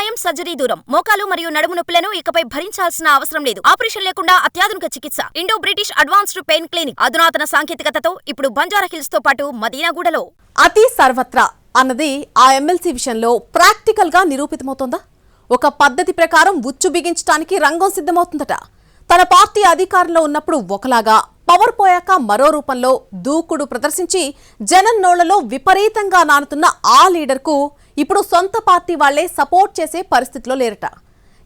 గాయం సర్జరీ దూరం. మోకాలు మరియు నడుము నొప్పులను ఇకపై భరించాల్సిన అవసరం లేదు. ఆపరేషన్ లేకుండా అత్యాధునిక చికిత్స. Indo British advanced pain clinic. అధునాతన సాంకేతికతతో ఇప్పుడు బంజారా హిల్స్తో పాటు మదీనాగూడలో. అతి సర్వత్రా అన్నది ఆ ఎమ్మెల్సీ విషయంలో ప్రాక్టికల్గా నిరూపితమవుతోందా? ఒక పద్ధతి ప్రకారం ఉచ్చు బిగించడానికి రంగం సిద్ధమవుతుందట. తన పార్టీ అధికారంలో ఉన్నప్పుడు ఒకలాగా పవర్ పోయాక మరో రూపంలో దూకుడు ప్రదర్శించి జనం నోళ్ళలో విపరీతంగా నానుతున్న ఆ లీడర్కు ఇప్పుడు సొంత పార్టీ వాళ్ళే సపోర్ట్ చేసే పరిస్థితిలో లేరట.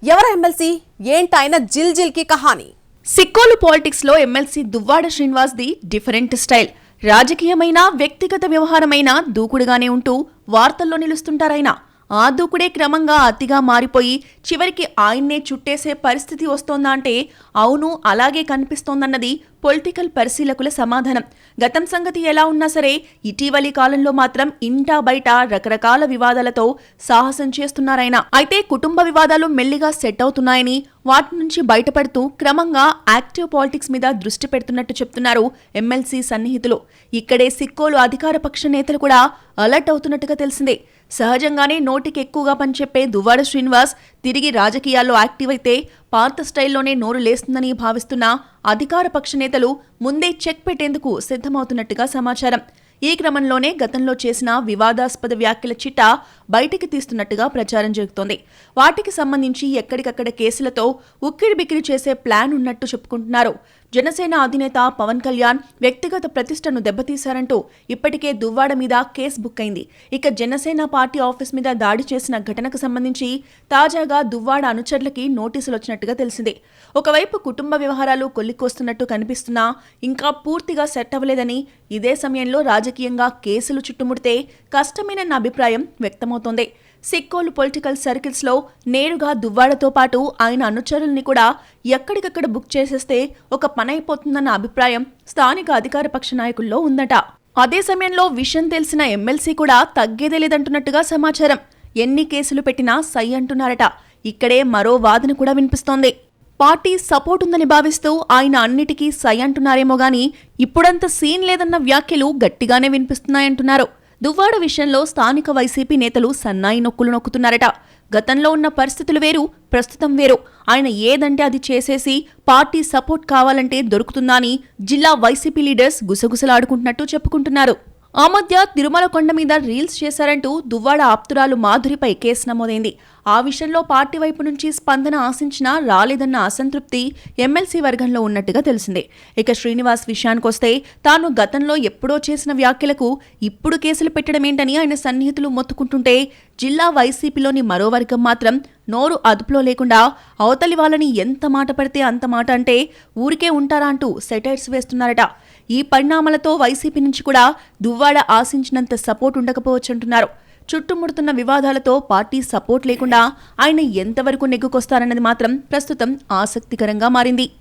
ఎవరు ఎమ్మెల్సీ? ఏంటాయన జిల్ జిల్కి కహాని? సిక్కోలు పాలిటిక్స్లో MLC Duvvada Srinivas the different style. రాజకీయమైన వ్యక్తిగత వ్యవహారమైన దూకుడుగానే ఉంటూ వార్తల్లో నిలుస్తుంటారాయన. ఆ దూకుడే క్రమంగా అతిగా మారిపోయి చివరికి ఆయన్నే చుట్టేసే పరిస్థితి వస్తోందంటే అవును అలాగే కనిపిస్తోందన్నది పొలిటికల్ పరిశీలకుల సమాధానం. గతం సంగతి ఎలా ఉన్నా సరే ఇటీవలి కాలంలో మాత్రం ఇంటా బయట రకరకాల వివాదాలతో సాహసం చేస్తున్నారాయన. అయితే కుటుంబ వివాదాలు మెల్లిగా సెట్ అవుతున్నాయని వాటి నుంచి బయటపడుతూ క్రమంగా యాక్టివ్ పాలిటిక్స్ మీద దృష్టి పెడుతున్నట్టు చెప్తున్నారు ఎమ్మెల్సీ సన్నిహితులు. ఇక్కడే సిక్కోలు అధికార పక్ష నేతలు కూడా అలర్ట్ అవుతున్నట్టుగా తెలిసిందే. సహజంగానే నోటికి ఎక్కువగా పనిచెప్పే దువ్వాడ శ్రీనివాస్ తిరిగి రాజకీయాల్లో యాక్టివ్ అయితే పాత స్టైల్లోనే నోరు లేస్తుందని భావిస్తున్న అధికార పక్ష నేతలు ముందే చెక్ పెట్టేందుకు సిద్ధమవుతున్నట్టుగా సమాచారం. ఈ క్రమంలోనే గతంలో చేసిన వివాదాస్పద వ్యాఖ్యల చిట్టా బయటికి తీస్తున్నట్టుగా ప్రచారం జరుగుతోంది. వాటికి సంబంధించి ఎక్కడికక్కడ కేసులతో ఉక్కిడి బిక్కిరి చేసే ప్లాన్ ఉన్నట్టు చెప్పుకుంటున్నారు. జనసేన అధినేత పవన్ కళ్యాణ్ వ్యక్తిగత ప్రతిష్టను దెబ్బతీశారంటూ ఇప్పటికే దువ్వాడ మీద కేసు బుక్ అయింది. ఇక జనసేన పార్టీ ఆఫీస్ మీద దాడి చేసిన ఘటనకు సంబంధించి తాజాగా దువ్వాడ అనుచరులకి నోటీసులు వచ్చినట్టుగా తెలిసింది. ఒకవైపు కుటుంబ వ్యవహారాలు కొల్లికొస్తున్నట్టు కనిపిస్తున్నా ఇంకా పూర్తిగా సెట్ అవ్వలేదని ఇదే సమయంలో రాజకీయంగా కేసులు చుట్టుముడితే కష్టమేనన్న అభిప్రాయం వ్యక్తమవుతోంది. సిక్కోలు పొలిటికల్ సర్కిల్స్లో నేరుగా దువ్వాడతో పాటు ఆయన అనుచరుల్ని కూడా ఎక్కడికక్కడ బుక్ చేసేస్తే ఒక పనైపోతుందన్న అభిప్రాయం స్థానిక అధికార పక్ష నాయకుల్లో ఉందట. అదే సమయంలో విషయం తెలిసిన ఎమ్మెల్సీ కూడా తగ్గేదే లేదంటున్నట్టుగా సమాచారం. ఎన్ని కేసులు పెట్టినా సై అంటున్నారట. ఇక్కడే మరో వాదన కూడా వినిపిస్తోంది. పార్టీ సపోర్ట్ ఉందని భావిస్తూ ఆయన అన్నిటికీ సై అంటున్నారేమో గాని ఇప్పుడంత సీన్ లేదన్న వ్యాఖ్యలు గట్టిగానే వినిపిస్తున్నాయంటున్నారు. దువ్వాడ విషయంలో స్థానిక వైసీపీ నేతలు సన్నాయి నొక్కులు నొక్కుతున్నారట. గతంలో ఉన్న పరిస్థితులు వేరు ప్రస్తుతం వేరు. ఆయన ఏదంటే అది చేసేసి పార్టీ సపోర్ట్ కావాలంటే దొరుకుతుందా అని జిల్లా వైసీపీ లీడర్స్ గుసగుసలాడుకుంటున్నట్టు చెప్పుకుంటున్నారు. ఆ మధ్య తిరుమల కొండ మీద రీల్స్ చేశారంటూ దువ్వాడ ఆప్తురాలు మాధురిపై కేసు నమోదైంది. ఆ విషయంలో పార్టీ వైపు నుంచి స్పందన ఆశించినా రాలేదన్న అసంతృప్తి ఎమ్మెల్సీ వర్గంలో ఉన్నట్టుగా తెలిసిందే. ఇక శ్రీనివాస్ విషయానికొస్తే తాను గతంలో ఎప్పుడో చేసిన వ్యాఖ్యలకు ఇప్పుడు కేసులు పెట్టడమేంటని ఆయన సన్నిహితులు మొత్తుకుంటుంటే జిల్లా వైసీపీలోని మరో వర్గం మాత్రం నోరు అదుపులో లేకుండా అవతలి వాళ్ళని ఎంత మాట పడితే అంత మాట అంటే ఊరికే ఉంటారా అంటూ సెటైర్స్ వేస్తున్నారట. ఈ పరిణామాలతో వైసీపీ నుంచి కూడా దువ్వాడ ఆశించినంత సపోర్ట్ ఉండకపోవచ్చంటున్నారు చుట్టుముడుతున్న వివాదాలతో పార్టీ సపోర్ట్ లేకుండా ఆయన ఎంతవరకు నెగ్గుకొస్తారన్నది మాత్రం ప్రస్తుతం ఆసక్తికరంగా మారింది.